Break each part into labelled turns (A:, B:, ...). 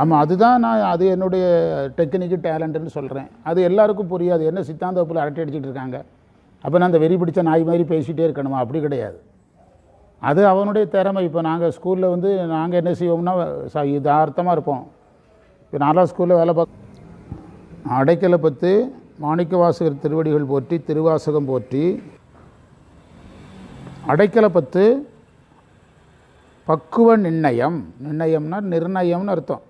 A: ஆமாம் அதுதான் நான் அது என்னுடைய டெக்னிக்கு டேலண்ட்டுன்னு சொல்கிறேன் அது எல்லாருக்கும் புரியாது. என்ன சித்தாந்த வகுப்பில் அரட்டை அடிச்சுட்டு இருக்காங்க? அப்போ நான் அந்த வெறி பிடிச்ச நாய் மாதிரி பேசிகிட்டே இருக்கணுமா? அப்படி கிடையாது. அது அவனுடைய திறமை. இப்போ நாங்கள் ஸ்கூலில் வந்து நாங்கள் என்ன செய்வோம்னா ச இதார்த்தமாக இருப்போம். இப்போ நாலாம் ஸ்கூலில் வேலை பார்க்க அடைக்கலை பத்து மாணிக்க வாசகர் திருவடிகள் போற்றி திருவாசகம் போற்றி அடைக்கலை பத்து பக்குவ நிர்ணயம். நிர்ணயம்னா நிர்ணயம்னு அர்த்தம்.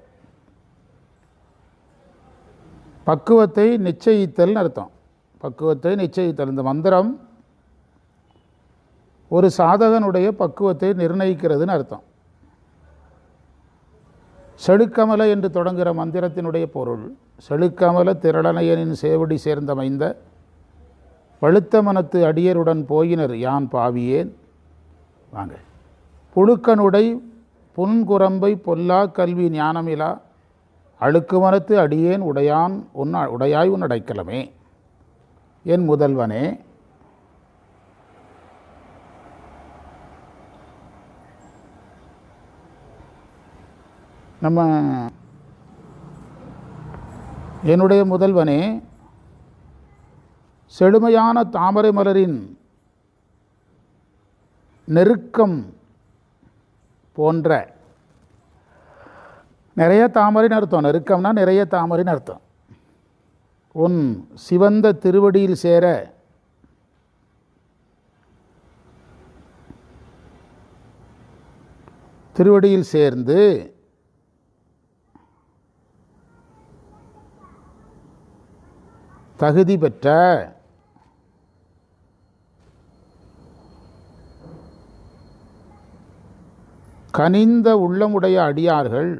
A: பக்குவத்தை நிச்சயித்தல்னு அர்த்தம். பக்குவத்தை நிச்சயித்தல். இந்த மந்திரம் ஒரு சாதகனுடைய பக்குவத்தை நிர்ணயிக்கிறதுன்னு அர்த்தம். செழுக்கமல என்று தொடங்குகிற மந்திரத்தினுடைய பொருள் செழுக்கமல திரளனையனின் சேவடி சேர்ந்தமைந்த பழுத்த மனத்து அடியருடன் போயினர் யான் பாவியேன்? வாங்க. புழுக்கனுடை புன்குரம்பை பொல்லா கல்வி ஞானமிலா அழுக்கு மனத்து அடியேன் உடையான் உன் உடையாய் உன் அடைக்கலமே. என் முதல்வனே நம்ம என்னுடைய முதல்வனே செழுமையான தாமரை மலரின் நெருக்கம் போன்ற நிறைய தாமரைன்னு அர்த்தம். நெருக்கம்னா நிறைய தாமரைன்னு அர்த்தம். உன் சிவந்த திருவடியில் சேர திருவடியில் சேர்ந்து தகுதி பெற்ற கனிந்த உள்ளமுடைய அடியார்கள்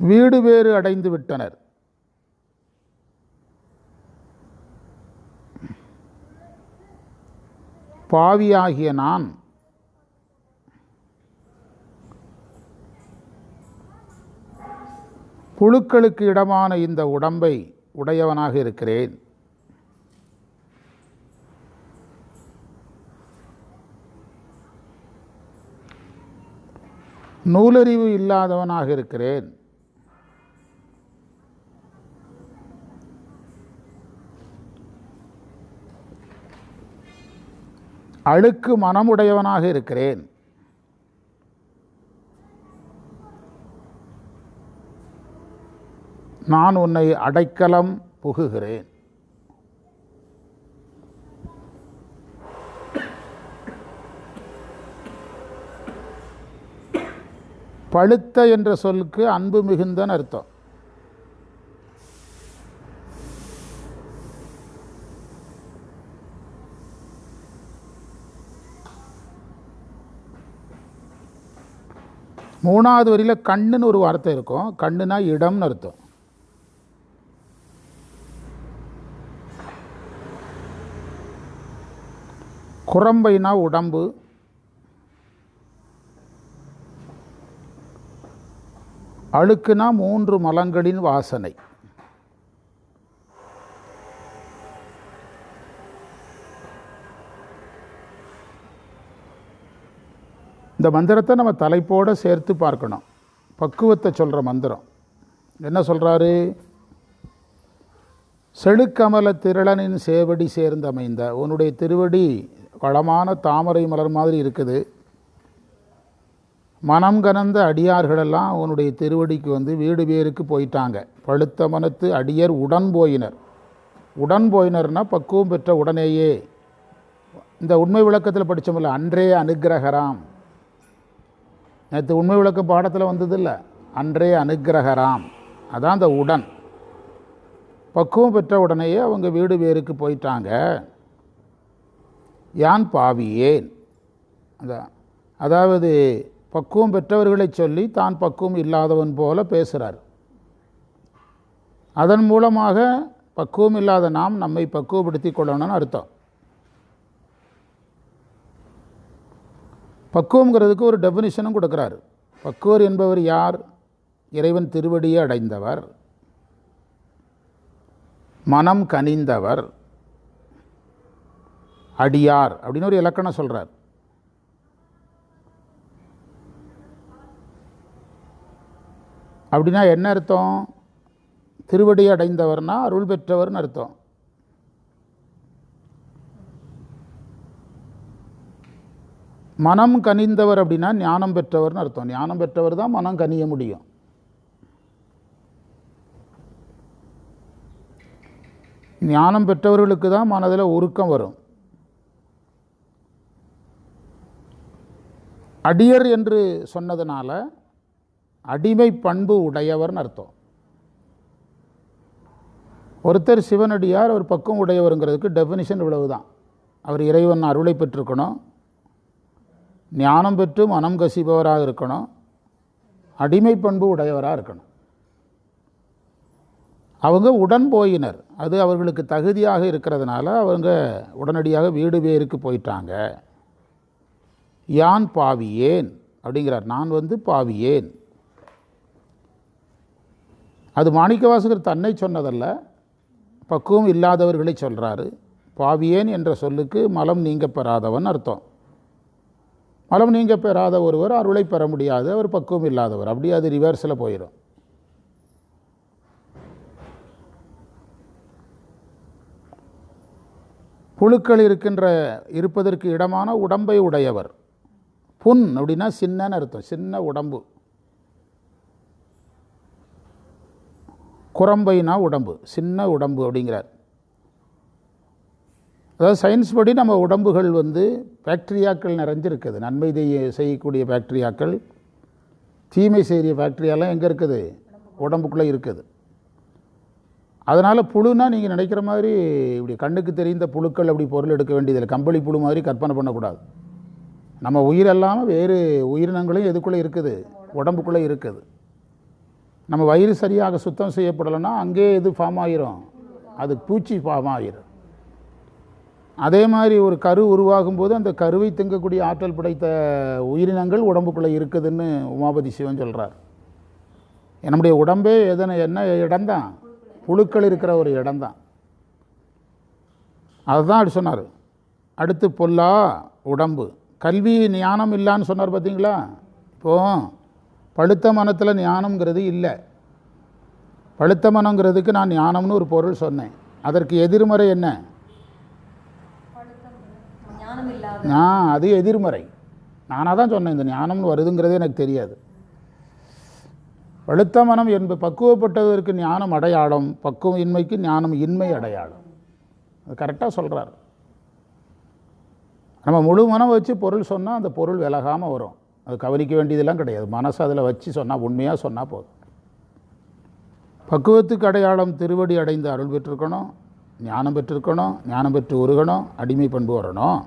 A: வீடு வேறு அடைந்து விட்டனர். பாவியாகிய நான் புழுக்களுக்கு இடமான இந்த உடம்பை உடையவனாக இருக்கிறேன். நூலறிவு இல்லாதவனாக இருக்கிறேன். அழுக்கு மனமுடையவனாக இருக்கிறேன். நான் உன்னை அடைக்கலம் புகுகிறேன். பழுத்த என்ற சொல்லுக்கு அன்பு மிகுந்தன் அர்த்தம். மூணாவது வரியில் கண்ணுன்னு ஒரு வார்த்தை இருக்கும். கண்ணுனா இடம்னு அர்த்தம். குரம்பைனா உடம்பு. அழுக்குனா மூன்று மலங்களின் வாசனை. இந்த மந்திரத்தை நம்ம தலைப்போடு சேர்த்து பார்க்கணும். பக்குவத்தை சொல்கிற மந்திரம். என்ன சொல்கிறாரு செழுக்கமல திரளனின் சேவடி சேர்ந்து அமைந்த உன்னுடைய திருவடி வளமான தாமரை மலர் மாதிரி இருக்குது. மனம் கனந்த அடியார்களெல்லாம் உன்னுடைய திருவடிக்கு வந்து வீடு பேருக்கு போயிட்டாங்க. பழுத்த மனத்து அடியர் உடன் போயினர். உடன் போயினர்னா பக்குவம் பெற்ற உடனேயே. இந்த உண்மை விளக்கத்தில் படித்தோம்ல அன்றே அனுக்கிரகராம். நேற்று உண்மை விளக்க பாடத்தில் வந்ததில்ல. அன்றே அனுக்கிரகராம். அதான் அந்த உடன். பக்குவம் பெற்ற உடனேயே அவங்க வீடு வேருக்கு போயிட்டாங்க. யான் பாவியேன்? அதான் அதாவது பக்குவம் பெற்றவர்களை சொல்லி தான் பக்குவம் இல்லாதவன் போல பேசுகிறார் அதன் மூலமாக பக்குவம் இல்லாத நாம் நம்மை பக்குவப்படுத்தி கொள்ளணும்னு அர்த்தம். பக்குவங்கிறதுக்கு ஒரு டெஃபினிஷனும் கொடுக்குறாரு. பக்குவர் என்பவர் யார்? இறைவன் திருவடியை அடைந்தவர். மனம் கனிந்தவர். அடியார் அப்படின்னு ஒரு இலக்கணம் சொல்கிறார் அப்படின்னா என்ன அர்த்தம்? திருவடி அடைந்தவர்னா அருள் பெற்றவர்னு அர்த்தம். மனம் கனிந்தவர் அப்படின்னா ஞானம் பெற்றவர்னு அர்த்தம். ஞானம் பெற்றவர் தான் மனம் கனிய முடியும். ஞானம் பெற்றவர்களுக்கு தான் மனதில் உருக்கம் வரும். அடியர் என்று சொன்னதுனால அடிமை பண்பு உடையவர்னு அர்த்தம். ஒருத்தர் சிவனடியார் அவர் பக்கம் உடையவருங்கிறதுக்கு டெஃபினிஷன் இவ்வளவு தான் அவர் இறைவன் அருளை பெற்றிருக்கணும். ஞானம் பெற்று மனம் கசிபவராக இருக்கணும். அடிமை பண்பு உடையவராக இருக்கணும். அவங்க உடன் போயினர். அது அவர்களுக்கு தகுதியாக இருக்கிறதுனால அவங்க உடனடியாக வீடு பேருக்கு போயிட்டாங்க. யான் பாவியேன்? அப்படிங்கிறார். நான் வந்து பாவியேன். அது மாணிக்கவாசகர் தன்னை சொன்னதல்ல. பக்குவம் இல்லாதவர்களை சொல்கிறாரு பாவியேன் என்ற சொல்லுக்கு மலம் நீங்க பெறாதவன் அர்த்தம். மலம் நீங்க பெறாத ஒருவர் அருளை பெற முடியாது. அவர் பக்குவம் இல்லாதவர். அப்படியே அது ரிவர்ஸில் போயிடும் புழுக்கள் இருக்கின்ற இருப்பதற்கு இடமான உடம்பை உடையவர். புண் அப்படின்னா சின்னன்னு அர்த்தம். சின்ன உடம்பு. குரம்பைனா உடம்பு. சின்ன உடம்பு அப்படிங்கிறார். அதாவது சயின்ஸ் படி நம்ம உடம்புகள் வந்து ஃபேக்ட்ரியாக்கள் நிறைஞ்சிருக்குது. நன்மை தெய்ய- செய்யக்கூடிய ஃபேக்ட்ரியாக்கள் தீமை செய்கிற ஃபேக்ட்ரியாலாம் எங்கே இருக்குது? உடம்புக்குள்ளே இருக்குது. அதனால் புழுனா நீங்கள் நினைக்கிற மாதிரி இப்படி கண்ணுக்கு தெரிந்த புழுக்கள் அப்படி பொருள் எடுக்க வேண்டியதில்லை. கம்பளி புழு மாதிரி கற்பனை பண்ணக்கூடாது. நம்ம உயிர் இல்லாமல் வேறு உயிரினங்களும் எதுக்குள்ளே இருக்குது? உடம்புக்குள்ளே இருக்குது. நம்ம வயிறு சரியாக சுத்தம் செய்யப்படலைன்னா அங்கேயே எது ஃபார்ம் ஆகிரும் அது பூச்சி ஃபார்ம் ஆகிரும் அதே மாதிரி ஒரு கரு உருவாகும் போது அந்த கருவை திங்கக்கூடிய ஆற்றல் படைத்த உயிரினங்கள் உடம்புக்குள்ளே இருக்குதுன்னு உமாபதி சிவன் சொல்கிறார் நம்முடைய உடம்பே எதனை என்ன இடம்தான் புழுக்கள் இருக்கிற ஒரு இடம்தான் அதுதான் அப்படி சொன்னார். அடுத்து பொல்லா உடம்பு. கல்வி ஞானம் இல்லான்னு சொன்னார் பார்த்தீங்களா? இப்போ பழுத்த மனத்தில் ஞானம்ங்கிறது இல்லை. பழுத்த மனங்கிறதுக்கு நான் ஞானம்னு ஒரு பொருள் சொன்னேன். அதற்கு எதிர்மறை என்ன? நான் அது எதிர்மறை. நானாக தான் சொன்னேன் இந்த ஞானம்னு வருதுங்கிறதே எனக்கு தெரியாது. பழுத்த மனம் என்பது பக்குவப்பட்டதற்கு ஞானம் அடையாளம் பக்குவம் இன்மைக்கு ஞானம் இன்மை அடையாளம். அது கரெக்டாக சொல்கிறார் நம்ம முழு மனம் வச்சு பொருள் சொன்னால் அந்த பொருள் விலகாமல் வரும். அது கவனிக்க வேண்டியதெல்லாம் கிடையாது. மனசு அதில் வச்சு சொன்னால் உண்மையாக சொன்னால் போதும். பக்குவத்துக்கு அடையாளம் திருவடி அடைந்து அருள் பெற்றிருக்கணும் ஞானம் பெற்றிருக்கணும் ஞானம் பெற்று உருகணும் அடிமை பண்பு வரணும்.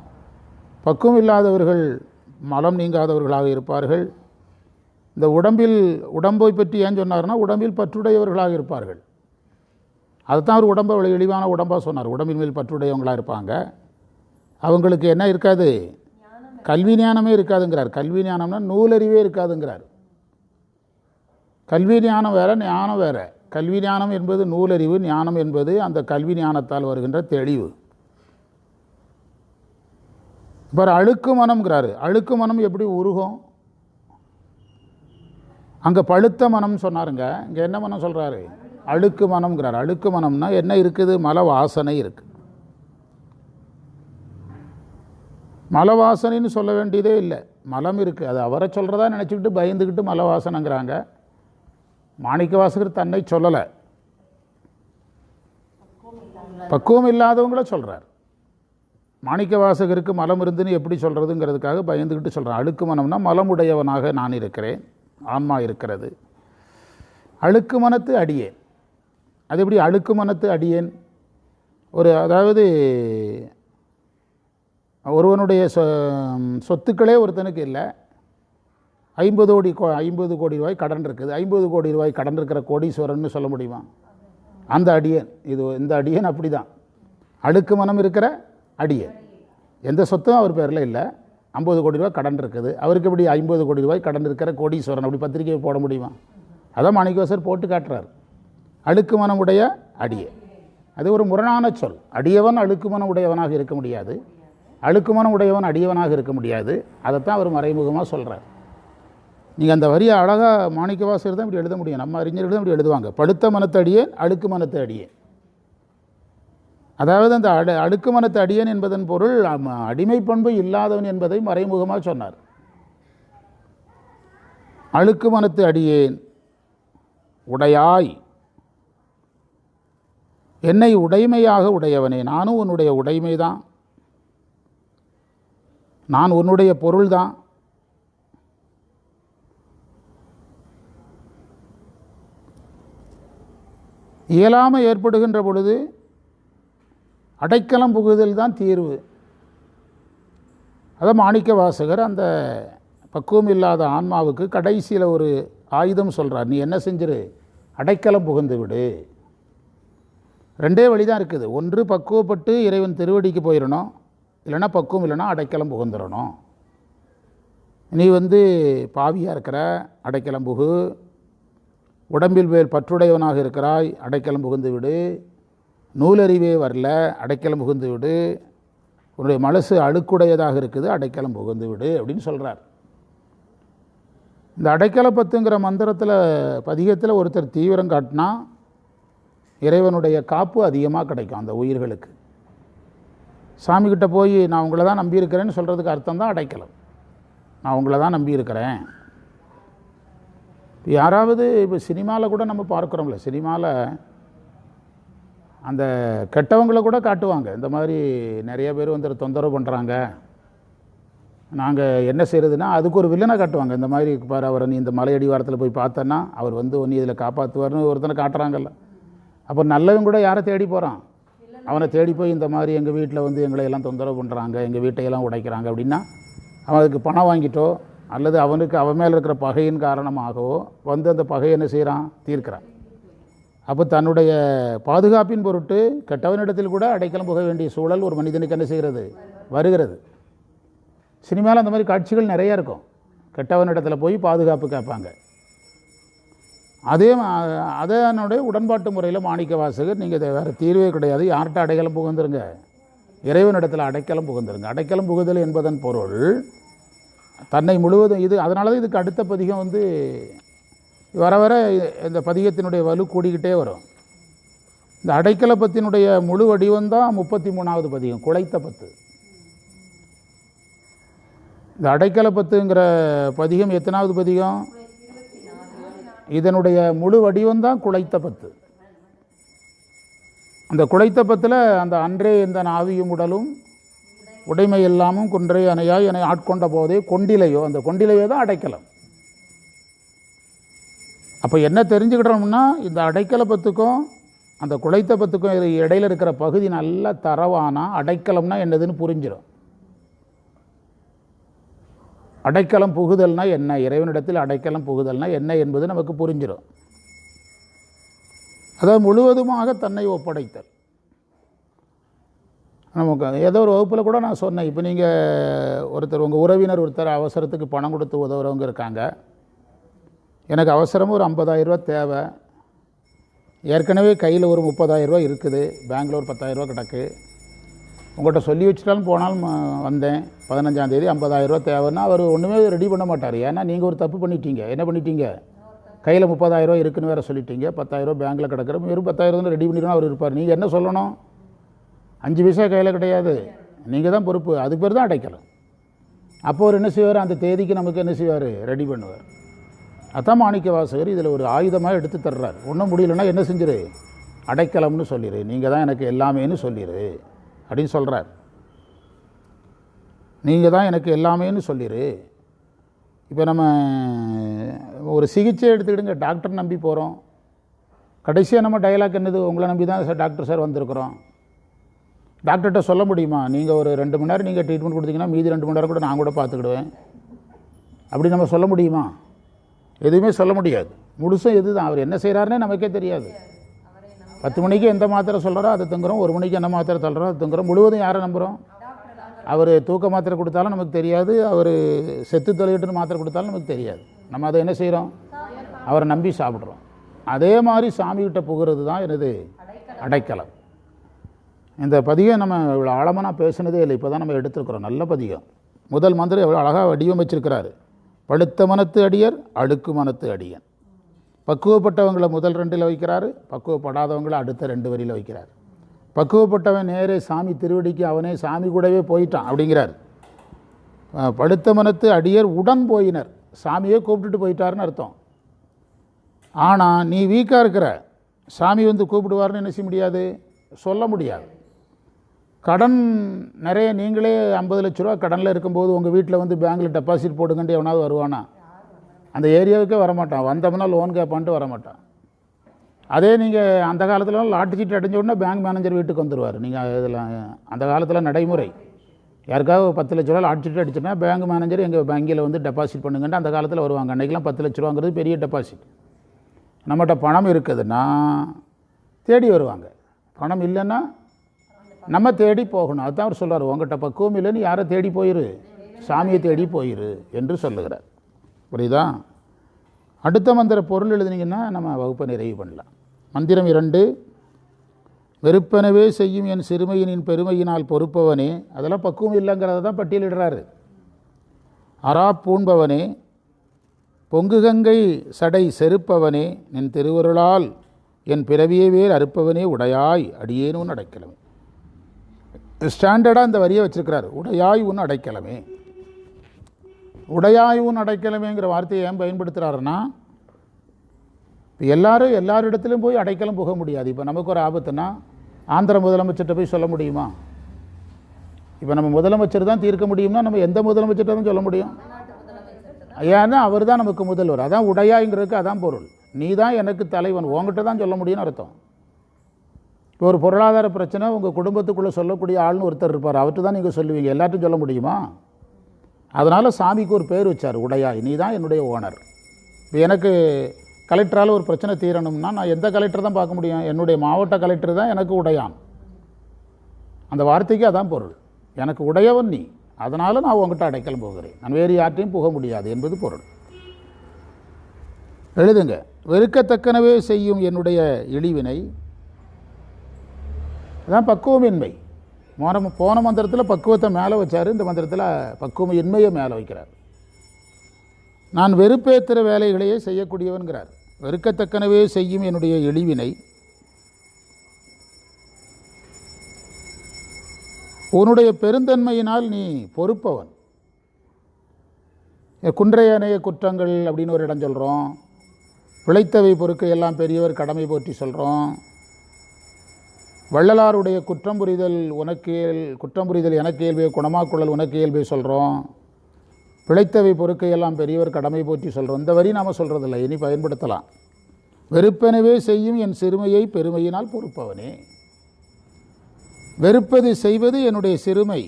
A: பக்குவம் இல்லாதவர்கள் மலம் நீங்காதவர்களாக இருப்பார்கள். இந்த உடம்பில் உடம்பை பற்றி ஏன் சொன்னார்னா உடம்பில் பற்றுடையவர்களாக இருப்பார்கள். அதுதான் அவர் உடம்பை இவ்வளவு இழிவான உடம்பாக சொன்னார். உடம்பின் மேல் பற்றுடையவங்களாக இருப்பாங்க. அவங்களுக்கு என்ன இருக்காது? கல்வி ஞானமே இருக்காதுங்கிறார். கல்வி ஞானம்னா நூலறிவே இருக்காதுங்கிறார். கல்வி ஞானம் வேற ஞானம் வேற. கல்வி ஞானம் என்பது நூலறிவு ஞானம் என்பது அந்த கல்வி ஞானத்தால் வருகின்ற தெளிவு. இப்போ அழுக்கு மனம்ங்கிறாரு. அழுக்கு மனம் எப்படி உருகும்? அங்கே பழுத்த மனம் சொன்னாருங்க. இங்கே என்ன மனம் சொல்கிறாரு அழுக்கு மனம்ங்கிறார். அழுக்கு மனம்னா என்ன இருக்குது? மல வாசனை இருக்குது மலவாசனைன்னு சொல்ல வேண்டியதே இல்லை. மலம் இருக்குது அது அவரை சொல்கிறதா நினச்சிக்கிட்டு பயந்துக்கிட்டு மல வாசனைங்கிறாங்க மாணிக்க வாசகர் தன்னை சொல்லலை. பக்குவம் இல்லாதவங்கள சொல்கிறார் மாணிக்க வாசகருக்கு மலம் இருந்துன்னு எப்படி சொல்கிறதுங்கிறதுக்காக பயந்துக்கிட்டு சொல்கிறேன் அழுக்கு மனம்னா மலமுடையவனாக நான் இருக்கிறேன். ஆன்மா இருக்கிறது. அழுக்கு மனத்து அடியேன். அது எப்படி அழுக்கு மனத்து அடியேன்? ஒரு அதாவது ஒருவனுடைய சொ சொத்துக்களே ஒருத்தனுக்கு இல்லை. ஐம்பது கோடி கோ ஐம்பது கோடி ரூபாய் கடன் இருக்குது. ஐம்பது கோடி ரூபாய் கடன் இருக்கிற கோடீஸ்வரன்னு சொல்ல முடியுமா? அந்த அடியன். இது இந்த அடியன் அப்படி தான் அழுக்கு மனம் இருக்கிற அடியன். எந்த சொத்தும் அவர் பேரில் இல்லை. ஐம்பது கோடி ரூபாய் கடன் இருக்குது. அவருக்கு எப்படி ஐம்பது கோடி ரூபாய் கடன் இருக்கிற கோடீஸ்வரன் அப்படி பத்திரிக்கையை போட முடியுமா? அதான் மாணிக்கவாசர் போட்டு காட்டுறார். அழுக்கு மனமுடைய அடியே. அது ஒரு முரணான சொல். அடியவன் அழுக்குமன உடையவனாக இருக்க முடியாது. அழுக்குமனம் உடையவன் அடியவனாக இருக்க முடியாது. அதைத்தான் அவர் மறைமுகமாக சொல்கிறார் நீங்கள் அந்த வரியை அழகாக மாணிக்கவாசகர் தான் இப்படி எழுத முடியும். நம்ம அறிஞர்கள் தான் இப்படி எழுதுவாங்க. படுத்த மனத்தை அடியேன் அழுக்கு மனத்தை அடியேன். அதாவது அந்த அடு அழுக்கு மனத்தை அடியேன் என்பதன் பொருள் அடிமை பண்பு இல்லாதவன் என்பதை மறைமுகமாக சொன்னார். அழுக்கு மனத்து அடியேன் உடையாய். என்னை உடைமையாக உடையவனே நானும் உன்னுடைய உடைமை தான் நான் உன்னுடைய பொருள்தான். இயலாமல் இயலாமை ஏற்படுகின்ற பொழுது அடைக்கலம் புகுதல் தான் தீர்வு. அதை மாணிக்க வாசகர் அந்த பக்குவம் இல்லாத ஆன்மாவுக்கு கடைசியில் ஒரு ஆயுதம் சொல்கிறார் நீ என்ன செஞ்சிரு? அடைக்கலம் புகுந்து விடு. ரெண்டே வழி தான் இருக்குது. ஒன்று பக்குவப்பட்டு இறைவன் திருவடிக்கு போயிடணும் இல்லைன்னா பக்குவம் இல்லைன்னா அடைக்கலம் புகுந்துடணும். நீ வந்து பாவியாக இருக்கிற அடைக்கலம் புகு. உடம்பில் வேல் பற்றுடையவனாக இருக்கிறாய் அடைக்கலம் புகுந்து விடு. நூலறிவே வரல அடைக்கலம் புகுந்து விடு. உன்னுடைய மனசு அழுக்குடையதாக இருக்குது அடைக்கலம் புகுந்து விடு அப்படின்னு சொல்கிறார் இந்த அடைக்கல பத்துங்கிற மந்திரத்தில் பதிகத்தில் ஒருத்தர் தீவிரம் காட்டினா இறைவனுடைய காப்பு அதிகமாக கிடைக்கும் அந்த உயிர்களுக்கு. சாமிக்கிட்ட போய் நான் உங்களை தான் நம்பியிருக்கிறேன்னு சொல்கிறதுக்கு அர்த்தம் தான் அடைக்கலம். நான் உங்களை தான் நம்பியிருக்கிறேன். இப்போ யாராவது இப்போ சினிமாவில் கூட நம்ம பார்க்குறோம்ல சினிமாவில் அந்த கெட்டவங்களை கூட காட்டுவாங்க. இந்த மாதிரி நிறைய பேர் வந்து தொந்தரவு பண்ணுறாங்க நாங்கள் என்ன செய்கிறதுனா அதுக்கு ஒரு வில்லனை காட்டுவாங்க. இந்த மாதிரி பாரு அவரை நீ இந்த மலையடி வாரத்தில் போய் பார்த்தேன்னா அவர் வந்து ஒன்று இதில் காப்பாற்றுவார்னு ஒருத்தனை காட்டுறாங்கல்ல. அப்போ நல்லவன் கூட யாரை தேடி போகிறான் அவனை தேடி போய் இந்த மாதிரி எங்கள் வீட்டில் வந்து எங்களை எல்லாம் தொந்தரவு பண்ணுறாங்க எங்கள் வீட்டையெல்லாம் உடைக்கிறாங்க அப்படின்னா அவன் அதுக்கு பணம் வாங்கிட்டோ அல்லது அவனுக்கு அவன் மேலே இருக்கிற பகையின் காரணமாகவோ வந்து அந்த பகையை என்ன செய்கிறான் தீர்க்கிறான். அப்போ தன்னுடைய பாதுகாப்பின் பொருட்டு கெட்டவனிடத்தில் கூட அடைக்கலம் புக வேண்டிய சூழல் ஒரு மனிதனுக்கு என்ன செய்கிறது? வருகிறது. சினிமாவில் அந்த மாதிரி காட்சிகள் நிறைய இருக்கும். கெட்டவனிடத்தில் போய் பாதுகாப்பு கேட்பாங்க. அதே அதனுடைய உடன்பாட்டு முறையில் மாணிக்க வாசகர் நீங்கள் இதை வேறு தீர்வே கிடையாது. யார்கிட்ட அடைக்கலம் புகுந்துருங்க? இறைவனிடத்தில் அடைக்கலம் புகுந்துருங்க. அடைக்கலம் புகுதல் என்பதன் பொருள் தன்னை முழுவதும் இது அதனால தான் இதுக்கு அடுத்த பதிகம் வந்து வர வர இந்த பதிகத்தினுடைய வலு கூடிக்கிட்டே வரும். இந்த அடைக்கலப்பத்தினுடைய முழு வடிவம் தான் முப்பத்தி மூணாவது பதிகம் குலைத்த பத்து. இந்த அடைக்கலப்பத்துங்கிற பதிகம் எத்தனாவது பதிகம்? இதனுடைய முழு வடிவம் தான் குலைத்த பத்து. அந்த குலைத்த பத்தில் அந்த அன்றே இந்த ஆவியும் உடலும் உடைமை எல்லாமும் குன்றை அணையாய் என ஆட்கொண்ட போதே கொண்டிலையோ அந்த கொண்டிலையோ தான் அடைக்கலம். அப்போ என்ன தெரிஞ்சுக்கிட்டோம்னா இந்த அடைக்கல பத்துக்கும் அந்த குலைத்த பத்துக்கும் இடையில் இடையில இருக்கிற பகுதி நல்ல தரவானா அடைக்கலம்னா என்னதுன்னு புரிஞ்சிடும் அடைக்கலம் புகுதல்னா என்ன? இறைவனிடத்தில் அடைக்கலம் புகுதல்னா என்ன என்பது நமக்கு புரிஞ்சிடும் அதாவது முழுவதுமாக தன்னை ஒப்படைத்தல். நமக்கு ஏதோ ஒரு வகுப்பில் கூட நான் சொன்னேன். இப்போ நீங்கள் ஒருத்தர் உங்கள் உறவினர் ஒருத்தர் அவசரத்துக்கு பணம் கொடுத்து உதவுறவங்க இருக்காங்க. எனக்கு அவசரமாக ஒரு 50000 தேவை. ஏற்கனவே கையில் ஒரு 30000 இருக்குது. பெங்களூர் ஒரு 10000 ரூபாய் கிடக்கு. உங்கள்கிட்ட சொல்லி வச்சுட்டாலும் போனாலும் வந்தேன். பதினஞ்சாந்தேதி 50000 ரூபாய் தேவைன்னா அவர் ஒன்றுமே ரெடி பண்ண மாட்டார். ஏன்னா நீங்கள் ஒரு தப்பு பண்ணிட்டீங்க. என்ன பண்ணிட்டீங்க? கையில் முப்பதாயிரரூவா இருக்குன்னு வேறு சொல்லிட்டீங்க. பத்தாயிரரூவா பேங்க்கில் கிடக்கிற வெறும் பத்தாயிரம் ரெடி பண்ணிடணும் அவர் இருப்பார். நீங்கள் என்ன சொல்லணும்? அஞ்சு பைசா கையில் கிடையாது. நீங்கள் தான் பொறுப்பு. அதுக்கு பேர் தான் அடைக்கலம். அப்போ அவர் என்ன செய்வார்? அந்த தேதிக்கு நமக்கு என்ன செய்வார்? ரெடி பண்ணுவார். அதான் மாணிக்க வாசகர் இதில் ஒரு ஆயுதமாக எடுத்து தர்றார். ஒன்றும் முடியலன்னா என்ன செஞ்சிரு? அடைக்கலம்னு சொல்லிடு நீங்கள் தான் எனக்கு எல்லாமேன்னு சொல்லிடு அப்படின்னு சொல்கிறார் நீங்கள் தான் எனக்கு எல்லாமேன்னு சொல்லிடு இப்போ நம்ம ஒரு சிகிச்சை எடுத்துக்கிடுங்க டாக்டர் நம்பி போகிறோம் கடைசியாக நம்ம டைலாக் என்னது? உங்களை நம்பி தான் சார் டாக்டர் சார் வந்திருக்கிறோம். டாக்டர்கிட்ட சொல்ல முடியுமா? நீங்கள் ஒரு ரெண்டு மணி நேரம் நீங்கள் ட்ரீட்மெண்ட் கொடுத்தீங்கன்னா மீதி ரெண்டு மணி நேரம் கூட நான் கூட பார்த்துக்கிடுவேன். அப்படி நம்ம சொல்ல முடியுமா? எதுவுமே சொல்ல முடியாது. முழுசும் எது தான் அவர் என்ன செய்கிறாருன்னே நமக்கே தெரியாது. பத்து மணிக்கு எந்த மாத்திரை சொல்கிறோம் அதை தங்குறோம். ஒரு மணிக்கு என்ன மாத்திரை தள்ளுறோம்? அதை தங்குறோம். முழுவதும் யாரை நம்புகிறோம் அவர் தூக்க மாத்திரை கொடுத்தாலும் நமக்கு தெரியாது. அவர் செத்து தொலையிட்டுன்னு மாத்திரை கொடுத்தாலும் நமக்கு தெரியாது. நம்ம அதை என்ன செய்கிறோம் அவரை நம்பி சாப்பிட்றோம். அதே மாதிரி சாமிகிட்ட புகிறது தான் எனது அடைக்கலம். இந்த பதிகம் நம்ம இவ்வளோ ஆழமாக நான் பேசுனதே இல்லை. இப்போ தான் நம்ம எடுத்துருக்குறோம். நல்ல பதிகம். முதல் மந்திரம் எவ்வளோ அழகாக வடிவமைச்சிருக்கிறாரு. பழுத்த மனத்து அடியர் அழுக்கு மனத்து அடியன். பக்குவப்பட்டவங்களை முதல் ரெண்டில் வைக்கிறாரு பக்குவப்படாதவங்களை அடுத்த ரெண்டு வரியில் வைக்கிறார். பக்குவப்பட்டவன் நேரே சாமி திருவடிக்கு அவனே சாமி கூடவே போயிட்டான் அப்படிங்கிறார். படுத்த மனத்து அடியர் உடன் போயினர். சாமியே கூப்பிட்டுட்டு போயிட்டாருன்னு அர்த்தம். ஆனால் நீ வீக்காக இருக்கிற சாமி வந்து கூப்பிடுவார்னு என்ன செய்ய முடியாது? சொல்ல முடியாது. கடன் நிறைய நீங்களே ஐம்பது லட்ச ரூபா கடனில் இருக்கும்போது உங்கள் வீட்டில் வந்து பேங்க்கில் டெபாசிட் போடுங்கன்ட்டு எவனாவது வருவானா? அந்த ஏரியாவுக்கே வரமாட்டான். வந்தோம்னா லோன் கேட்பான்ட்டு வரமாட்டான். அதே நீங்கள் அந்த காலத்துலலாம் லாட்டு சீட்டு அடைஞ்ச உடனே பேங்க் மேனேஜர் வீட்டுக்கு வந்துடுவார் நீங்கள் இதெல்லாம் அந்த காலத்தில் நடைமுறை. யாருக்காவது பத்து லட்ச ரூபா லாட்டு சீட்டு அடிச்சுன்னா பேங்க் மேனேஜர் எங்கள் வங்கியில் வந்து டெபாசிட் பண்ணுங்கன்ட்டு அந்த காலத்தில் வருவாங்க. அன்றைக்கெலாம் பத்து லட்ச ரூபாங்கிறது பெரிய டெபாசிட் நம்மகிட்ட பணம் இருக்குதுன்னா தேடி வருவாங்க. பணம் இல்லைன்னா நம்ம தேடி போகணும். அதுதான் அவர் சொல்கிறார் உங்கள்கிட்ட பக்குவம் இல்லைன்னு யாரை தேடி போயிரு? சாமியை தேடி போயிரு என்று சொல்லுகிறார். புரியுதா? அடுத்த மந்திர பொருள் எழுதுனீங்கன்னா நம்ம வகுப்பை நிறைவு பண்ணலாம். மந்திரம் இரண்டு வெறுப்பனவே செய்யும் என் சிறுமையினின் பெருமையினால் பொறுப்பவனே அதெல்லாம் பக்குவம் இல்லைங்கிறத தான் பட்டியலிடுறாரு அரா பூண்பவனே பொங்குகங்கை சடை செருப்பவனே நின் திருவருளால் என் பிறவியை வேர் அறுப்பவனே உடையாய் அடியேனும் அடைக்கலமே. ஸ்டாண்டர்டாக இந்த வரியை வச்சுருக்கிறார். உடையாய் உன் அடைக்கலமே. உடையாய் அடைக்கலமேங்கிற வார்த்தையை ஏன் பயன்படுத்துகிறாருன்னா இப்போ எல்லாரும் எல்லாரிடத்துலையும் போய் அடைக்கலம் புக முடியாது. இப்போ நமக்கு ஒரு ஆபத்துன்னா ஆந்திர முதலமைச்சர்கிட்ட போய் சொல்ல முடியுமா? இப்போ நம்ம முதலமைச்சர் தான் தீர்க்க முடியும்னா நம்ம எந்த முதலமைச்சர்கிட்ட தான் சொல்ல முடியும்? ஏன்னா அவர் தான் நமக்கு முதல்வர். அதான் உடையாங்கிறதுக்கு அதான் பொருள். நீ தான் எனக்கு தலைவன். உங்ககிட்ட தான் சொல்ல முடியும்னு அர்த்தம். இப்போ ஒரு பொருளாதார பிரச்சனை உங்கள் குடும்பத்துக்குள்ளே சொல்லக்கூடிய ஆள்னு ஒருத்தர் இருப்பார். அவர்கிட்ட தான் நீங்கள் சொல்லுவீங்க. எல்லார்ட்டும் சொல்ல முடியுமா? அதனால் சாமிக்கு ஒரு பேர் வச்சார் உடையாய். நீ தான் என்னுடைய ஓனர். இப்போ எனக்கு கலெக்டரால் ஒரு பிரச்சனை தீரணும்னா நான் எந்த கலெக்டர் தான் பார்க்க முடியும்? என்னுடைய மாவட்ட கலெக்டர் தான் எனக்கு உடையான். அந்த வார்த்தைக்கு அதான் பொருள். எனக்கு உடையவன் நீ. அதனால் நான் உங்ககிட்ட அடைக்கலம் போகிறேன். நான் வேறு யார்ட்டையும் போக முடியாது என்பது பொருள். எழுதுங்க. வெறுக்கத்தக்கனவே செய்யும் என்னுடைய இழிவினை. அதான் பக்குவமின்மை. போன போன மந்திரத்தில் பக்குவத்தை மேலே வச்சார் இந்த மந்திரத்தில் பக்குவம் இன்மையை மேலே வைக்கிறார். நான் வெறுப்பேற்றுகிற வேலைகளையே செய்யக்கூடியவன்கிறார். வெறுக்கத்தக்கனவே செய்யும் என்னுடைய இழிவினை உன்னுடைய பெருந்தன்மையினால் நீ பொறுப்பவன். குன்றையனைய குற்றங்கள் அப்படின்னு ஒரு இடம் சொல்கிறோம் பிழைத்தவை பொறுக்க எல்லாம் பெரியவர் கடமை போற்றி சொல்கிறோம் வள்ளலாருடைய குற்றம் புரிதல் உனக்கு குற்றம் புரிதல் எனக்கு இயல்பே குணமாக்குழல் உனக்கு இயல்பே சொல்கிறோம் பிழைத்தவை பொறுக்கையெல்லாம் பெரியவர் கடமை போற்றி சொல்கிறோம் இந்த வரி நாம் சொல்கிறதில்ல இனி பயன்படுத்தலாம். வெறுப்பெனவே செய்யும் என் சிறுமையை பெருமையினால் பொறுப்பவனே. வெறுப்பது செய்வது என்னுடைய சிறுமை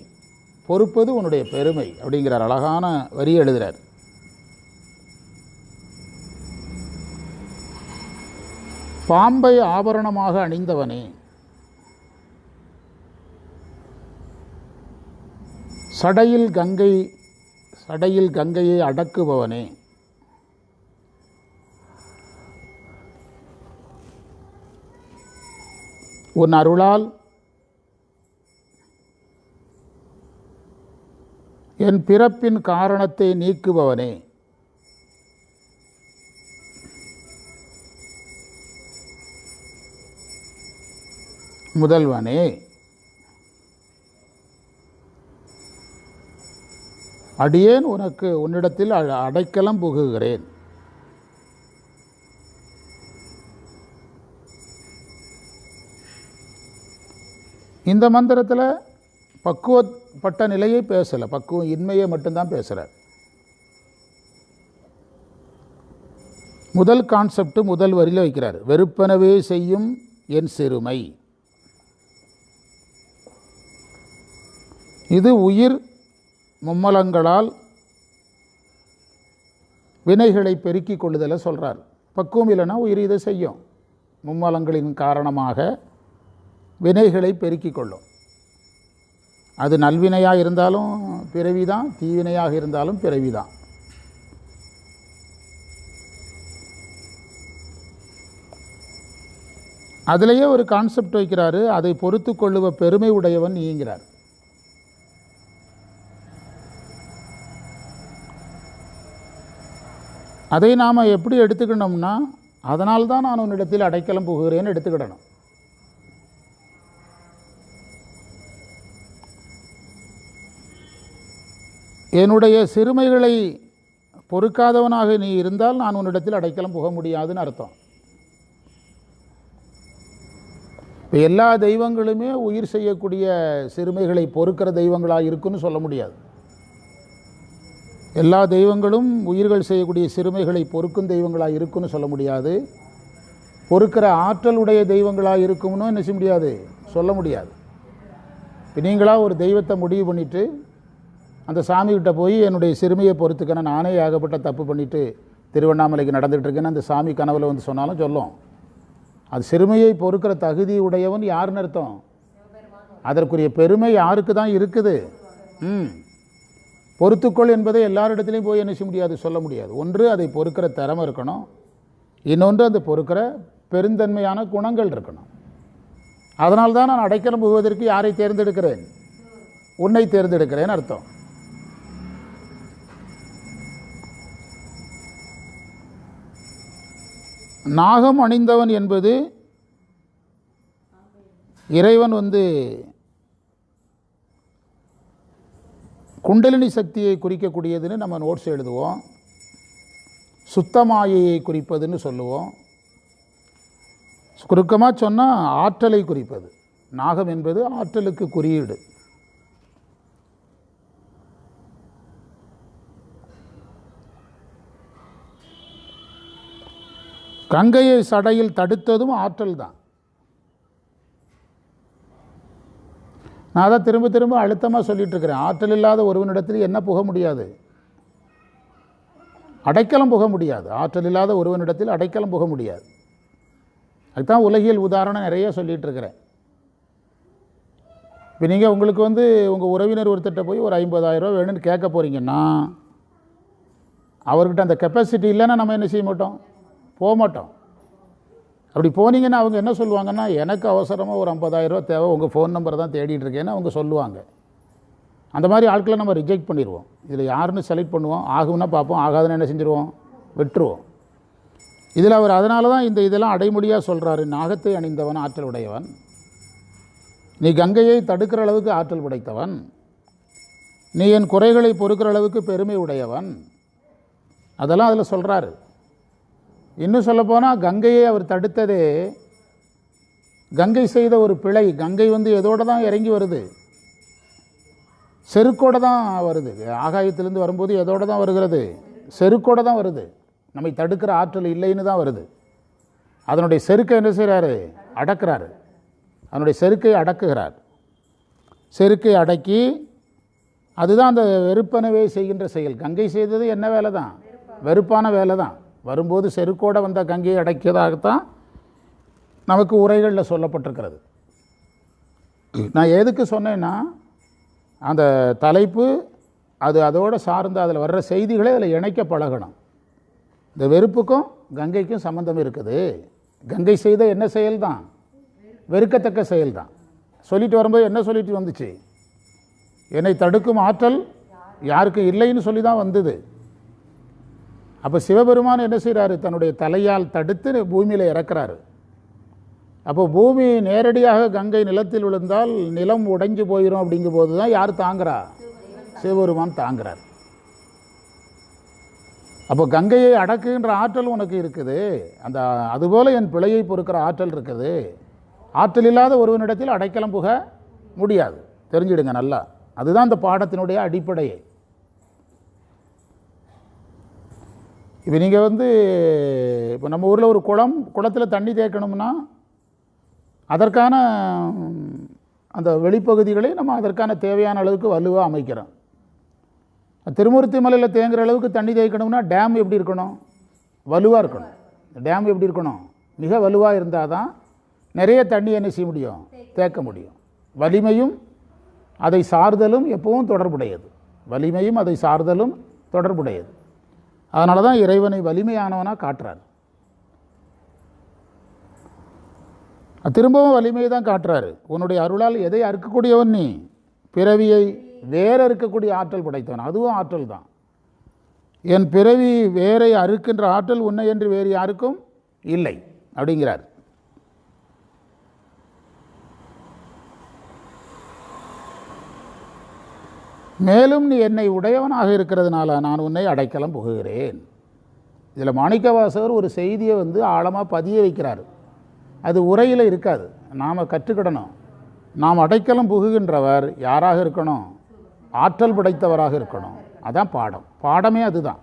A: பொறுப்பது உன்னுடைய பெருமை அப்படிங்கிறார். அழகான வரி எழுதுகிறார் பாம்பை ஆபரணமாக அணிந்தவனே. சடையில் கங்கை சடையில் கங்கையை அடக்குபவனே. உன் அருளால் என் பிறப்பின் காரணத்தை நீக்குபவனே. முதல்வனே. அடியேன் உனக்கு உன்னிடத்தில் அ- அடைக்கலம் புகுகிறேன். இந்த மந்திரத்தில் பக்குவப்பட்ட நிலையை பேசலை. பக்குவம் இன்மையை மட்டும்தான் பேசுகிறார் முதல் கான்செப்ட் முதல் வரியில் வைக்கிறார். வெறுப்பனவே செய்யும் என் சிறுமை. இது உயிர் மும்மலங்களால் வினைகளை பெருக்கிக் கொள்ளுதலை சொல்கிறார் பக்குவம் இல்லைன்னா உயிர் இதை செய்யும். மும்மலங்களின் காரணமாக வினைகளை பெருக்கிக் கொள்ளும். அது நல்வினையாக இருந்தாலும் பிறவி தான் தீவினையாக இருந்தாலும் பிறவி தான் அதிலேயே ஒரு கான்செப்ட் வைக்கிறாரு அதை பொறுத்து கொள்ளுவ பெருமை உடையவன் நீங்கிறார். அதை நாம் எப்படி எடுத்துக்கணும்னா அதனால் தான் நான் உன்னிடத்தில் அடைக்கலம் புகுகிறேன்னு எடுத்துக்கிடணும். என்னுடைய சிறுமைகளை பொறுக்காதவனாக நீ இருந்தால் நான் உன்னிடத்தில் அடைக்கலம் புக முடியாதுன்னு அர்த்தம். இப்போ எல்லா தெய்வங்களுமே உயிர் செய்யக்கூடிய சிறுமைகளை பொறுக்கிற தெய்வங்களாக இருக்குன்னு சொல்ல முடியாது. எல்லா தெய்வங்களும் உயிர்கள் செய்யக்கூடிய சிறுமைகளை பொறுக்கும் தெய்வங்களாக இருக்குன்னு சொல்ல முடியாது. பொறுக்கிற ஆற்றலுடைய தெய்வங்களாக இருக்கும்னு என்ன செய்ய முடியாது? சொல்ல முடியாது. இப்போ நீங்களாக ஒரு தெய்வத்தை முடிவு பண்ணிவிட்டு அந்த சாமிகிட்ட போய் என்னுடைய சிறுமையை பொறுத்துக்கணும் நானே ஏகப்பட்ட தப்பு பண்ணிவிட்டு திருவண்ணாமலைக்கு நடந்துகிட்ருக்கேன்னு அந்த சாமி கனவில் வந்து சொன்னாலும் சொல்லும். அது சிறுமையை பொறுக்கிற தகுதி உடையவன் யாருன்னு அர்த்தம்? அதற்குரிய பெருமை யாருக்கு தான் இருக்குது? ம். பொறுத்துக்கொள் என்பதை எல்லாரிடத்துலையும் போய் என்ன செய்ய முடியாது சொல்ல முடியாது. ஒன்று அதை பொறுக்கிற திறமை இருக்கணும். இன்னொன்று அந்த பொறுக்கிற பெருந்தன்மையான குணங்கள் இருக்கணும். அதனால் தான் நான் அடைக்கலம் போவதற்கு யாரை தேர்ந்தெடுக்கிறேன்? உன்னை தேர்ந்தெடுக்கிறேன் அர்த்தம். நாகம் அணிந்தவன் என்பது இறைவன் வந்து குண்டலினி சக்தியை குறிக்கக்கூடியதுன்னு நம்ம நோட்ஸ் எழுதுவோம். சுத்தமாயையை குறிப்பதுன்னு சொல்லுவோம். சுருக்கமாக சொன்னால் ஆற்றலை குறிப்பது. நாகம் என்பது ஆற்றலுக்கு குறியீடு. கங்கையை சடையில் தடுத்ததும் ஆற்றல் தான். நான் தான் திரும்ப திரும்ப அழுத்தமாக சொல்லிட்டு இருக்கிறேன் ஆற்றல் இல்லாத ஒருவனிடத்தில் என்ன புக முடியாது? அடைக்கலம் புக முடியாது. ஆற்றல் இல்லாத ஒருவனிடத்தில் அடைக்கலம் புக முடியாது. அதுதான் உலகியல் உதாரணம் நிறைய சொல்லிகிட்டு இருக்கிறேன் இப்போ நீங்கள் உங்களுக்கு வந்து உங்கள் உறவினர் ஒருத்தட்ட போய் ஒரு ஐம்பதாயிரம் ரூபா வேணும்னு கேட்க போகிறீங்கன்னா அவர்கிட்ட அந்த கெப்பாசிட்டி இல்லைன்னா நம்ம என்ன செய்ய மாட்டோம்? போக மாட்டோம். அப்படி போனீங்கன்னா அவங்க என்ன சொல்லுவாங்கன்னா எனக்கு அவசரமாக ஒரு 50000 ரூபா தேவை உங்கள் ஃபோன் நம்பர் தான் தேடிட்டு இருக்கேன்னு அவங்க சொல்லுவாங்க. அந்த மாதிரி ஆட்களை நம்ம ரிஜெக்ட் பண்ணிடுவோம். இதில் யாருன்னு செலக்ட் பண்ணுவோம். ஆகும்னா பார்ப்போம். ஆகாதுன்னு என்ன செஞ்சுருவோம்? விட்டுருவோம். இதில் அவர் அதனால தான் இந்த இதெல்லாம் அடைமொழியாக சொல்கிறாரு நாகத்தை அணிந்தவன் ஆற்றல் உடையவன். நீ கங்கையை தடுக்கிற அளவுக்கு ஆற்றல் உடைத்தவன். நீ என் குறைகளை பொறுக்கிற அளவுக்கு பெருமை உடையவன். அதெல்லாம் அதில் சொல்கிறாரு இன்னும் சொல்லப்போனால் கங்கையை அவர் தடுத்ததே கங்கை செய்த ஒரு பிழை. கங்கை வந்து எதோடு தான் இறங்கி வருது? செருக்கோட தான் வருது. ஆகாயத்திலேருந்து வரும்போது எதோடு தான் வருகிறது? செருக்கோட தான் வருது. நம்மை தடுக்கிற ஆற்றல் இல்லைன்னு தான் வருது. அதனுடைய செருக்கை என்ன செய்கிறாரு அடக்குறாரு. அதனுடைய செருக்கை அடக்குகிறார். செருக்கை அடக்கி அதுதான் அந்த வெறுப்பனவே செய்கின்ற செயல். கங்கை செய்தது என்ன வேலை தான் வெறுப்பான வேலை தான் வரும்போது செருக்கோட வந்த கங்கையை அடக்கியதாகத்தான் நமக்கு உரைகளில் சொல்லப்பட்டிருக்கிறது. நான் எதுக்கு சொன்னேன்னா அந்த தலைப்பு அது அதோடு சார்ந்து அதில் வர்ற செய்திகளை அதில் இணைக்க பழகணும். இந்த வெறுப்புக்கும் கங்கைக்கும் சம்மந்தம் இருக்குது. கங்கை செய்த என்ன செயல் தான் வெறுக்கத்தக்க செயல் தான் சொல்லிட்டு வரும்போது என்ன சொல்லிட்டு வந்துச்சு? என்னை தடுக்கும் ஆற்றல் யாருக்கும் இல்லைன்னு சொல்லி தான் வந்தது. அப்போ சிவபெருமான் என்ன செய்கிறாரு தன்னுடைய தலையால் தடுத்து பூமியில் இறக்குறாரு. அப்போ பூமி நேரடியாக கங்கை நிலத்தில் விழுந்தால் நிலம் உடைஞ்சு போயிடும் அப்படிங்கும்போது தான் யார் தாங்குறா? சிவபெருமான் தாங்குறார். அப்போ கங்கையை அடக்குகின்ற ஆற்றல் உனக்கு இருக்குது. அந்த அதுபோல் என் பிழையை பொறுக்கிற ஆற்றல் இருக்குது. ஆற்றல் இல்லாத ஒருவனிடத்தில் அடைக்கலம் புக முடியாது. தெரிஞ்சிடுங்க நல்லா. அதுதான் அந்த பாடத்தினுடைய அடிப்படையை. இப்போ நீங்கள் வந்து இப்போ நம்ம ஊரில் ஒரு குளம் குளத்தில் தண்ணி தேக்கணும்னா அதற்கான அந்த வெளிப்பகுதிகளை நம்ம அதற்கான தேவையான அளவுக்கு வலுவாக அமைக்கிறோம். திருமூர்த்தி மலையில் தேங்குற அளவுக்கு தண்ணி தேய்க்கணும்னா டேம் எப்படி இருக்கணும்? வலுவாக இருக்கணும். டேம் எப்படி இருக்கணும்? மிக வலுவாக இருந்தால் தான் நிறைய தண்ணி என்ன செய்ய முடியும்? தேக்க முடியும். வலிமையும் அதை சார்தலும் எப்பவும் தொடர்புடையது. வலிமையும் அதை சார்தலும் தொடர்புடையது. அதனால தான் இறைவனை வலிமையானவனாக காட்டுறார். திரும்பவும் வலிமையை தான் காட்டுறாரு. உன்னுடைய அருளால் எதை அறுக்கக்கூடியவன் நீ? பிறவியை வேற இருக்கக்கூடிய ஆற்றல் படைத்தவன். அதுவும் ஆற்றல் தான். என் பிறவி வேரை அறுக்கின்ற ஆற்றல் உன்னை என்று வேறு யாருக்கும் இல்லை அப்படிங்கிறார். மேலும் நீ என்னை உடையவனாக இருக்கிறதுனால நான் உன்னை அடைக்கலம் புகுகிறேன். இதில் மாணிக்கவாசகர் ஒரு செய்தியை வந்து ஆழமாக பதிய வைக்கிறார். அது உரையில் இருக்காது. நாம் கற்றுக்கிடணும். நாம் அடைக்கலம் புகுகின்றவர் யாராக இருக்கணும்? ஆற்றல் படைத்தவராக இருக்கணும். அதான் பாடம். பாடமே அதுதான்.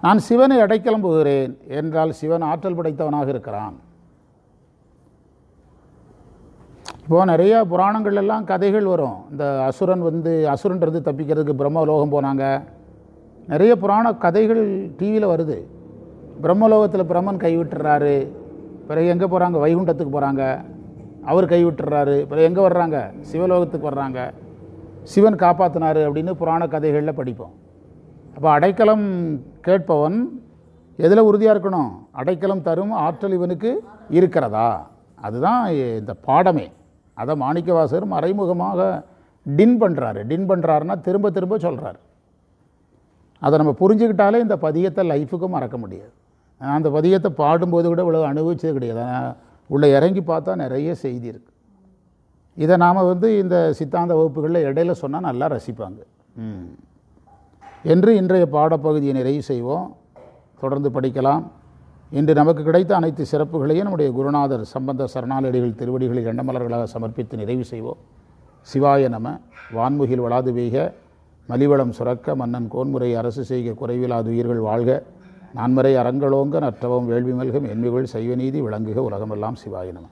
A: நான் சிவனை அடைக்கலம் புகிறேன் என்றால் சிவன் ஆற்றல் படைத்தவனாக இருக்கிறான். இப்போது நிறைய புராணங்கள் எல்லாம் கதைகள் வரும். இந்த அசுரன் வந்து அசுரன்றது தப்பிக்கிறதுக்கு பிரம்மலோகம் போனாங்க. நிறைய புராண கதைகள் டிவியில் வருது. பிரம்மலோகத்தில் பிரம்மன் கைவிட்டுறாரு. பிறகு எங்கே போகிறாங்க வைகுண்டத்துக்கு போகிறாங்க அவர் கைவிட்டுறாரு. பிறகு எங்கே வர்றாங்க? சிவலோகத்துக்கு வர்றாங்க. சிவன் காப்பாற்றினாரு அப்படின்னு புராண கதைகளில் படிப்போம். அப்போ அடைக்கலம் கேட்பவன் எதில் உறுதியாக இருக்கணும்? அடைக்கலம் தரும் ஆற்றல் இவனுக்கு இருக்கிறதா? அதுதான் இந்த பாடமே. அதை மாணிக்கவாசகர் மறைமுகமாக டின் பண்ணுறாரு டின் பண்ணுறாருன்னா திரும்ப திரும்ப சொல்கிறார் அதை நம்ம புரிஞ்சுக்கிட்டாலே இந்த பதியத்தை லைஃபுக்கும் மறக்க முடியாது. நான் அந்த பதியத்தை பாடும்போது கூட இவ்வளோ அனுபவிச்சது கிடையாது. உள்ளே இறங்கி பார்த்தா நிறைய செய்தி இருக்குது இதை நாம் வந்து இந்த சித்தாந்த வகுப்புகளில் இடையில சொன்னால் நல்லா ரசிப்பாங்க. ம். என்று இன்றைய பாடப்பகுதியை நிறைவு செய்வோம். தொடர்ந்து படிக்கலாம். இன்று நமக்கு கிடைத்த அனைத்து சிறப்புகளையும் நம்முடைய குருநாதர் சம்பந்த சரணாலடிகள் திருவடிகளில் எண்ணமலர்களாக சமர்ப்பித்து நிறைவு செய்வோம். சிவாய நம வான்முகில் வளாது பெய்க மலிவளம் சுரக்க மன்னன் கோன்முறை அரசு செய்க குறைவிலாது உயிர்கள் வாழ்க நான்மறை அறங்களோங்க நற்றவம் வேள்வி மல்கம் என்மிகள் சைவநீதி விளங்குக உலகமெல்லாம் சிவாய நம.